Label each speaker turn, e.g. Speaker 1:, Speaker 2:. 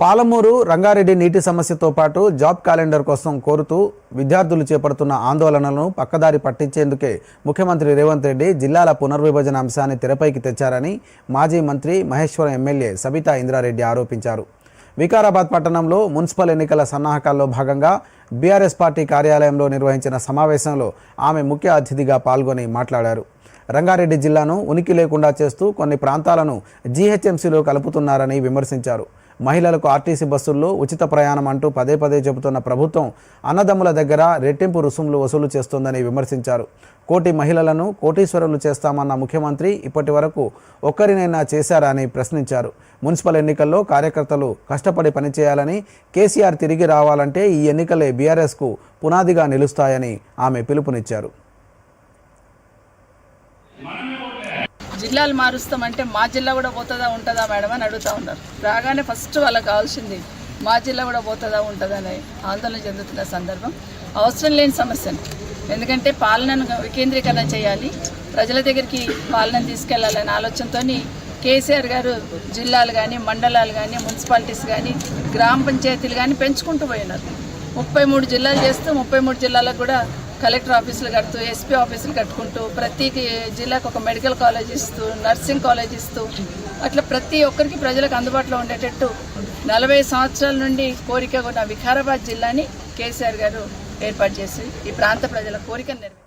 Speaker 1: పాలమూరు రంగారెడ్డి నీటి సమస్యతో పాటు జాబ్ క్యాలెండర్ కోసం కోరుతూ విద్యార్థులు చేపడుతున్న ఆందోళనలను పక్కదారి పట్టించేందుకే ముఖ్యమంత్రి రేవంత్ రెడ్డి జిల్లాల పునర్విభజన అంశాన్ని తెరపైకి తెచ్చారని మాజీ మంత్రి మహేశ్వరం ఎమ్మెల్యే సబితా ఇంద్రారెడ్డి ఆరోపించారు. వికారాబాద్ పట్టణంలో మున్సిపల్ ఎన్నికల సన్నాహకాల్లో భాగంగా బీఆర్ఎస్ పార్టీ కార్యాలయంలో నిర్వహించిన సమావేశంలో ఆమె ముఖ్య అతిథిగా పాల్గొని మాట్లాడారు. రంగారెడ్డి జిల్లాను ఉనికి లేకుండా చేస్తూ కొన్ని ప్రాంతాలను జీహెచ్ఎంసీలో కలుపుతున్నారని విమర్శించారు. మహిళలకు ఆర్టీసీ బస్సుల్లో ఉచిత ప్రయాణం అంటూ పదే పదే చెబుతున్న ప్రభుత్వం అన్నదమ్ముల దగ్గర రెట్టింపు రుసుములు వసూలు చేస్తోందని విమర్శించారు. కోటి మహిళలను కోటీశ్వరులు చేస్తామన్న ముఖ్యమంత్రి ఇప్పటి వరకు ఒక్కరినైనా చేశారా అని ప్రశ్నించారు. మున్సిపల్ ఎన్నికల్లో కార్యకర్తలు కష్టపడి పనిచేయాలని కేసీఆర్ తిరిగి రావాలంటే ఈ ఎన్నికలే బీఆర్ఎస్కు పునాదిగా నిలుస్తాయని ఆమె పిలుపునిచ్చారు.
Speaker 2: జిల్లాలు మారుస్తామంటే మా జిల్లా కూడా పోతుందా ఉంటుందా మేడం అని అడుగుతా ఉన్నారు. రాగానే ఫస్ట్ వాళ్ళకి కావాల్సింది మా జిల్లా కూడా పోతుందా ఉంటుందా అని ఆందోళన చెందుతున్న సందర్భం అవసరం లేని సమస్యను. ఎందుకంటే పాలనను వికేంద్రీకరణ చేయాలి ప్రజల దగ్గరికి పాలనను తీసుకెళ్ళాలనే ఆలోచనతో కేసీఆర్ గారు జిల్లాలు కానీ మండలాలు కానీ మున్సిపాలిటీస్ కానీ గ్రామ పంచాయతీలు కానీ పెంచుకుంటూ పోయినారు. ముప్పై మూడు జిల్లాలు చేస్తూ ముప్పై మూడు జిల్లాలకు కూడా కలెక్టర్ ఆఫీసులు కడుతూ ఎస్పీ ఆఫీసులు కట్టుకుంటూ ప్రతి జిల్లాకు ఒక మెడికల్ కాలేజ్ ఇస్తూ నర్సింగ్ కాలేజ్ ఇస్తూ అట్లా ప్రతి ఒక్కరికి ప్రజలకు అందుబాటులో ఉండేటట్టు నలభై సంవత్సరాల నుండి కోరిక ఉన్న వికారాబాద్ జిల్లాని కేసీఆర్ గారు ఏర్పాటు చేసి ఈ ప్రాంత ప్రజల కోరికను నెరవేర్చారు.